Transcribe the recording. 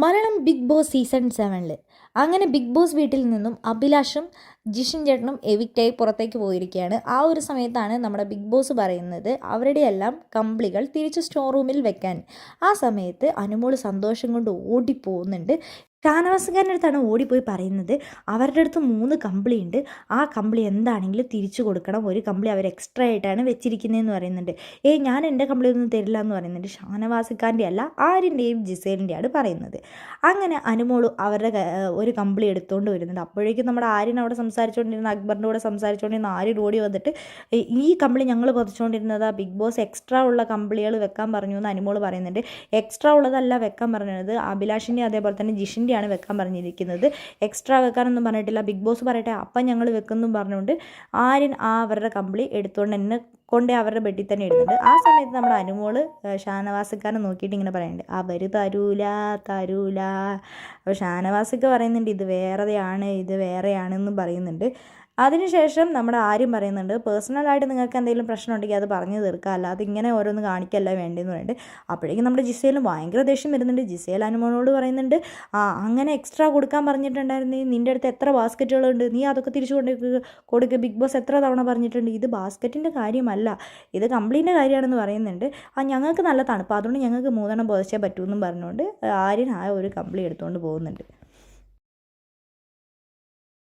Malayalam big boss season സെവനിൽ അങ്ങനെ big boss വീട്ടിൽ നിന്നും അഭിലാഷും ജിഷിൻ ചേട്ടനും എവിക്റ്റായി പുറത്തേക്ക് പോയിരിക്കുകയാണ്. ആ ഒരു സമയത്താണ് നമ്മുടെ ബിഗ് ബോസ് പറയുന്നത് അവരുടെ എല്ലാം കമ്പിളികൾ തിരിച്ച് സ്റ്റോർ റൂമിൽ വെക്കാൻ. ആ സമയത്ത് അനുമോൾ സന്തോഷം കൊണ്ട് ഓടിപ്പോകുന്നുണ്ട്. ഷാനവാസുകാരന്റെ അടുത്താണ് ഓടിപ്പോയി പറയുന്നത് അവരുടെ അടുത്ത് മൂന്ന് കമ്പിളി ഉണ്ട് ആ കമ്പിളി എന്താണെങ്കിലും തിരിച്ചു കൊടുക്കണം. ഒരു കമ്പിളി അവർ എക്സ്ട്രാ ആയിട്ടാണ് വെച്ചിരിക്കുന്നതെന്ന് പറയുന്നുണ്ട്. ഏയ് ഞാൻ എന്റെ കമ്പിളി ഒന്നും തരില്ല എന്ന് പറയുന്നുണ്ട് ഷാനവാസുകാരന്റെ അല്ല ആരിന്റെയും ജിസേലിന്റെയാണ് പറയുന്നത്. അങ്ങനെ അനുമോൾ അവരുടെ ഒരു കമ്പിളി എടുത്തുകൊണ്ട് വരുന്നുണ്ട്. അപ്പോഴേക്കും നമ്മുടെ ആര്യൻ അവിടെ സംസാരിച്ചുകൊണ്ടിരുന്ന അക്ബറിന്റെ കൂടെ സംസാരിച്ചുകൊണ്ടിരുന്ന ആര്യൻ ഓടി വന്നിട്ട് "ഏയ് ഈ കമ്പിളി ഞങ്ങൾ ആ ബിഗ് ബോസ് എക്സ്ട്രാ ഉള്ള കമ്പിളികൾ വെക്കാൻ പറഞ്ഞു എന്ന് അനുമോൾ പറയുന്നുണ്ട്. എക്സ്ട്രാ ഉള്ളതല്ല വെക്കാൻ പറഞ്ഞത്. അഭിലാഷിന്റെ അതേപോലെ തന്നെ ജിഷിന്റെയാണ് വെക്കാൻ പറഞ്ഞിരിക്കുന്നത്. എക്സ്ട്രാ വെക്കാനൊന്നും പറഞ്ഞിട്ടില്ല. ബിഗ് ബോസ് പറയട്ടെ അപ്പം ഞങ്ങൾ വെക്കുമെന്നും പറഞ്ഞുകൊണ്ട് ആര്യൻ ആ അവരുടെ കമ്പിളി എടുത്തുകൊണ്ട് തന്നെ കൊണ്ടേ അവരുടെ ബെഡിൽ തന്നെ ഇടുന്നുണ്ട് ആ സമയത്ത് നമ്മുടെ അനുമോൾ ഷാനവാസിക്കാരനെ നോക്കിയിട്ട് ഇങ്ങനെ പറയുന്നുണ്ട്. അവർ തരൂല തരൂല. അപ്പോൾ ഷാനവാസിക്ക പറയുന്നുണ്ട് ഇത് വേറെയാണ് ഇത് വേറെയാണെന്നും പറയുന്നുണ്ട്. അതിനുശേഷം നമ്മുടെ ആര്യം പറയുന്നുണ്ട് പേഴ്സണലായിട്ട് നിങ്ങൾക്ക് എന്തെങ്കിലും പ്രശ്നം ഉണ്ടെങ്കിൽ അത് പറഞ്ഞു തീർക്കുക. അല്ലാതെ ഇങ്ങനെ ഓരോന്ന് കാണിക്കല്ല വേണ്ടതെന്ന് പറയുന്നുണ്ട്. അപ്പോഴേക്കും നമ്മുടെ ജിസേലും ഭയങ്കര ദേഷ്യം വരുന്നുണ്ട്. ജിസേൽ അനുമോനോട് പറയുന്നുണ്ട് ആ അങ്ങനെ എക്സ്ട്രാ കൊടുക്കാൻ പറഞ്ഞിട്ടുണ്ടായിരുന്നു നിന്റെ അടുത്ത് എത്ര ബാസ്ക്കറ്റുകളുണ്ട് നീ അതൊക്കെ തിരിച്ചു കൊണ്ട് കൊടുക്കുക ബിഗ് ബോസ് എത്ര തവണ പറഞ്ഞിട്ടുണ്ട്? ഇത് ബാസ്ക്കറ്റിന്റെ കാര്യമല്ല. ഇത് കംപ്ലീന്റെ കാര്യമാണെന്ന് പറയുന്നുണ്ട്. ആ ഞങ്ങൾക്ക് നല്ല തണുപ്പ്. അതുകൊണ്ട് ഞങ്ങൾക്ക് മൂന്നെണ്ണം പുതച്ചേ പറ്റൂ എന്നും പറഞ്ഞുകൊണ്ട് ആര്യൻ ആ ഒരു കമ്പിളി എടുത്തുകൊണ്ട് പോകുന്നുണ്ട്.